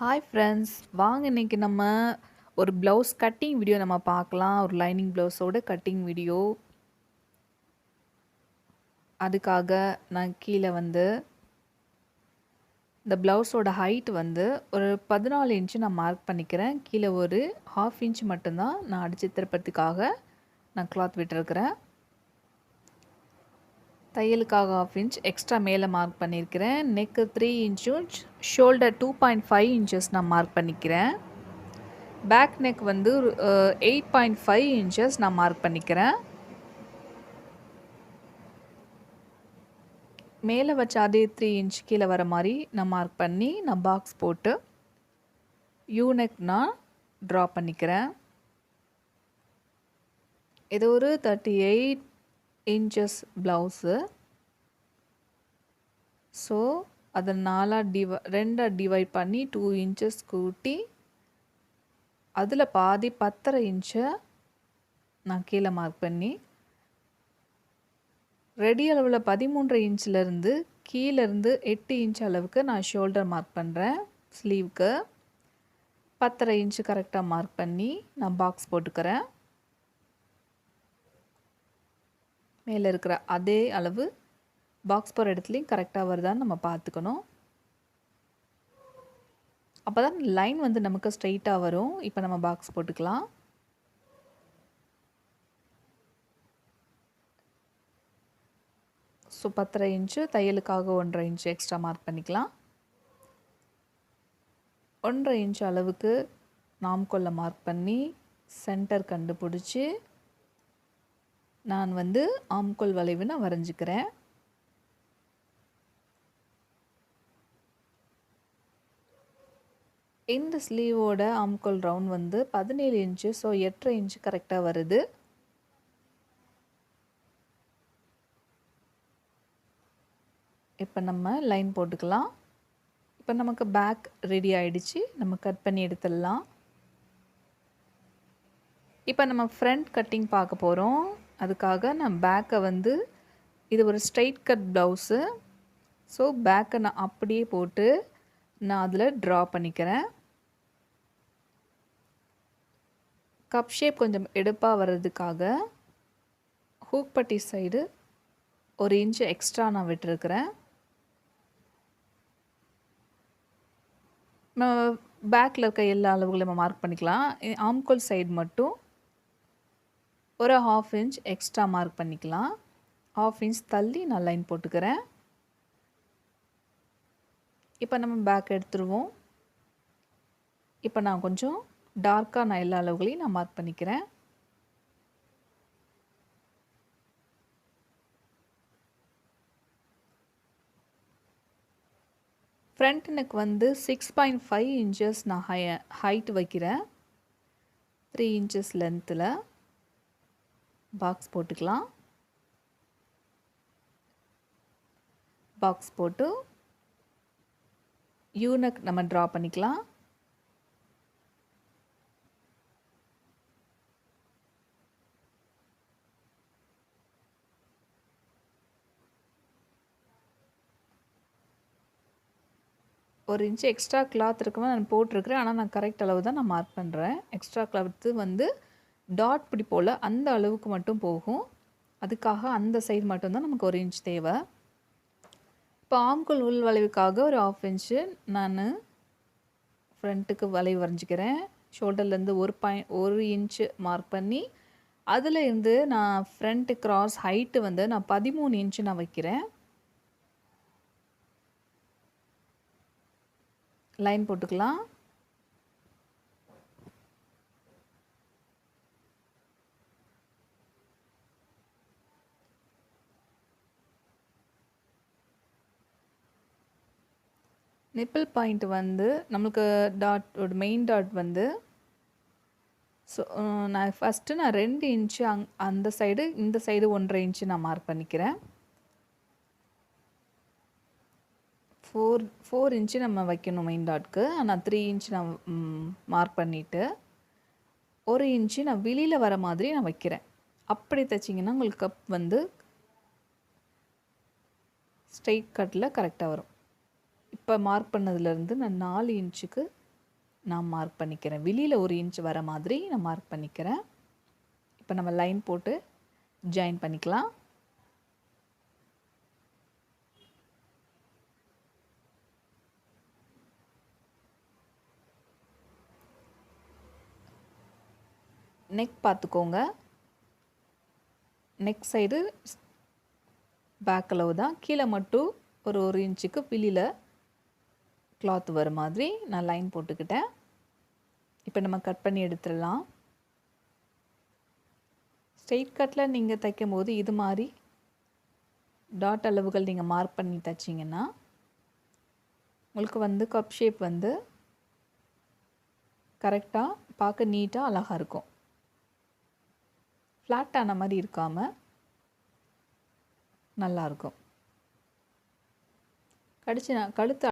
Hi friends வாங்க இன்னைக்கு நம்ம ஒரு ப்ளவுஸ் கட்டிங் வீடியோ நம்ம பார்க்கலாம். ஒரு லைனிங் ப்ளவுஸோட கட்டிங் வீடியோ அதுக்காக நான் கீழே வந்து இந்த ப்ளவுஸோட ஹைட் வந்து ஒரு பதினாலு இன்ச்சு நான் மார்க் பண்ணிக்கிறேன். கீழே ஒரு ஹாஃப் இன்ச் மட்டும்தான் நான் அடித்து திருப்பத்துக்காக நான் கிளாத் விட்டுருக்கிறேன். தையலுக்காக ஆஃப் இன்ச் எக்ஸ்ட்ரா மேலே மார்க் பண்ணியிருக்கிறேன் neck three இன்ச்சும் shoulder two point five inches நான் மார்க் பண்ணிக்கிறேன். பேக் நெக் வந்து எயிட் பாயிண்ட் ஃபைவ் இன்ச்சஸ் நான் மார்க் பண்ணிக்கிறேன். மேலே வச்ச அதே த்ரீ இன்ச் கீழே வர மாதிரி நான் மார்க் பண்ணி நான் பாக்ஸ் போட்டு யூனெக் நான் ட்ரா பண்ணிக்கிறேன். இது ஒரு thirty eight inches blouse so அதை நாலாக டிவை ரெண்டாக டிவைட் பண்ணி டூ இன்ச்சஸ் கூட்டி அதில் பாதி பத்தரை இன்ச்சை நான் கீழே மார்க் பண்ணி ரெடி அளவில் பதிமூன்றரை இன்ச்சிலேருந்து கீழேருந்து எட்டு இன்ச் அளவுக்கு நான் ஷோல்டர் மார்க் பண்ணுறேன் ஸ்லீவுக்கு பத்தரை இன்ச்சு கரெக்டாக மார்க் பண்ணி நான் பாக்ஸ் போட்டுக்கிறேன். மேலே இருக்கிற அதே அளவு பாக்ஸ் போகிற இடத்துலையும் கரெக்டாக வருதான்னு நம்ம பார்த்துக்கணும். அப்போ தான் லைன் வந்து நமக்கு ஸ்ட்ரைட்டாக வரும். இப்போ நம்ம பாக்ஸ் போட்டுக்கலாம். ஸோ பத்தரை இன்ச்சு தையலுக்காக ஒன்றரை இன்ச்சு எக்ஸ்ட்ரா மார்க் பண்ணிக்கலாம். ஒன்றரை இன்ச்சு அளவுக்கு நாம்கொல்லை மார்க் பண்ணி சென்டர் கண்டுபிடிச்சி நான் வந்து ஆம்கோல் வளைவு நான் வரைஞ்சிக்கிறேன். இந்த ஸ்லீவோட ஆம்கோல் ரவுண்ட் வந்து பதினேழு இன்ச்சு ஸோ எட்டரை இன்ச்சு கரெக்டாக வருது. இப்போ நம்ம லைன் போட்டுக்கலாம். இப்போ நமக்கு பேக் ரெடி ஆகிடுச்சு நம்ம கட் பண்ணி எடுத்துடலாம். இப்போ நம்ம ஃப்ரண்ட் கட்டிங் பார்க்க போகிறோம் அதுக்காக நான் பேக்கை வந்து இது ஒரு ஸ்ட்ரைட் கட் ப்ளவுஸு ஸோ பேக்கை நான் அப்படியே போட்டு நான் அதில் ட்ரா பண்ணிக்கிறேன். கப் ஷேப் கொஞ்சம் எடுப்பாக வர்றதுக்காக ஹூக் பட்டி சைடு ஒரு இன்ச்சு எக்ஸ்ட்ரா நான் விட்டுருக்கிறேன். பேக்கில் இருக்க எல்லா அளவுகளையும் நம்ம மார்க் பண்ணிக்கலாம். ஆம்கோல் சைடு மட்டும் ஒரு ஹாஃப் இன்ச் எக்ஸ்ட்ரா மார்க் பண்ணிக்கலாம். ஹாஃப் இன்ச் தள்ளி நான் லைன் போட்டுக்கிறேன். இப்போ நம்ம பேக் எடுத்துருவோம். இப்போ நான் கொஞ்சம் டார்க்காக நான் எல்லா அளவுகளையும் நான் மார்க் பண்ணிக்கிறேன். ஃப்ரண்ட் நெக் வந்து சிக்ஸ் பாயிண்ட் ஃபைவ் இன்ச்சஸ் நான் ஹை ஹைட் வைக்கிறேன். த்ரீ இன்ச்சஸ் லென்த்தில் பாக்ஸ் போட்டுக்கலாம். பாக்ஸ் போட்டு யூனக் நம்ம ட்ரா பண்ணிக்கலாம். ஒரு இன்ச்சு எக்ஸ்ட்ரா கிளாத் இருக்கவே நான் போட்டிருக்கிறேன். ஆனால் நான் கரெக்ட் அளவு தான் நான் மார்க் பண்ணுறேன் எக்ஸ்ட்ரா கிளாத்து வந்து டாட் பிடி போல் அந்த அளவுக்கு மட்டும் போகும். அதுக்காக அந்த சைடு மட்டும்தான் நமக்கு ஒரு இன்ச் தேவை. இப்போ ஆம்குள் உள் வளைவுக்காக ஒரு ஆஃப் இன்ச்சு நான் ஃப்ரண்ட்டுக்கு வளைவு வரைஞ்சிக்கிறேன். ஷோல்டர்லேருந்து ஒரு பாயிண்ட் ஒரு இன்ச்சு மார்க் பண்ணி அதில் இருந்து நான் ஃப்ரண்ட் கிராஸ் ஹைட்டு வந்து நான் பதிமூணு இன்ச்சு நான் வைக்கிறேன். லைன் போட்டுக்கலாம். நிப்பிள் பாயிண்ட் வந்து நம்மளுக்கு டாட் மெயின் டாட் வந்து ஸோ uh, நான் ஃபஸ்ட்டு நான் ரெண்டு இன்ச்சு அங் அந்த சைடு இந்த சைடு ஒன்றரை இன்ச்சு நான் மார்க் பண்ணிக்கிறேன். ஃபோர் ஃபோர் இன்ச்சு நம்ம வைக்கணும் மெயின் டாட்க்கு ஆனால் த்ரீ இன்ச் நான் மார்க் பண்ணிவிட்டு ஒரு இன்ச்சு நான் வெளியில் வர மாதிரி நான் வைக்கிறேன். அப்படி தைச்சிங்கன்னா உங்களுக்கு கப் வந்து ஸ்ட்ரைட் கட்டில் கரெக்டாக வரும். இப்போ மார்க் பண்ணதுலேருந்து நான் நாலு இன்ச்சுக்கு நான் மார்க் பண்ணிக்கிறேன். வெளியில் ஒரு இன்ச் வர மாதிரி நான் மார்க் பண்ணிக்கிறேன். இப்போ நம்ம லைன் போட்டு ஜாயின் பண்ணிக்கலாம். நெக் பார்த்துக்கோங்க. நெக் சைடு பேக் அளவு தான் கீழே மட்டும் ஒரு ஒரு இன்ச்சுக்கு வெளியில் கிளாத் வர மாதிரி நான் லைன் போட்டுக்கிட்டேன். இப்போ நம்ம கட் பண்ணி எடுத்துடலாம். ஸ்ட்ரெயிட் கட்டில் நீங்கள் தைக்கும் போது இது மாதிரி டாட் அளவுகள் நீங்கள் மார்க் பண்ணி தைச்சிங்கன்னா உங்களுக்கு வந்து கப் ஷேப் வந்து கரெக்டாக பார்க்க நீட்டாக அழகாக இருக்கும். ஃப்ளாட்டான மாதிரி இருக்காமல் நல்லாயிருக்கும் கடிச்சு நான் கழுத்து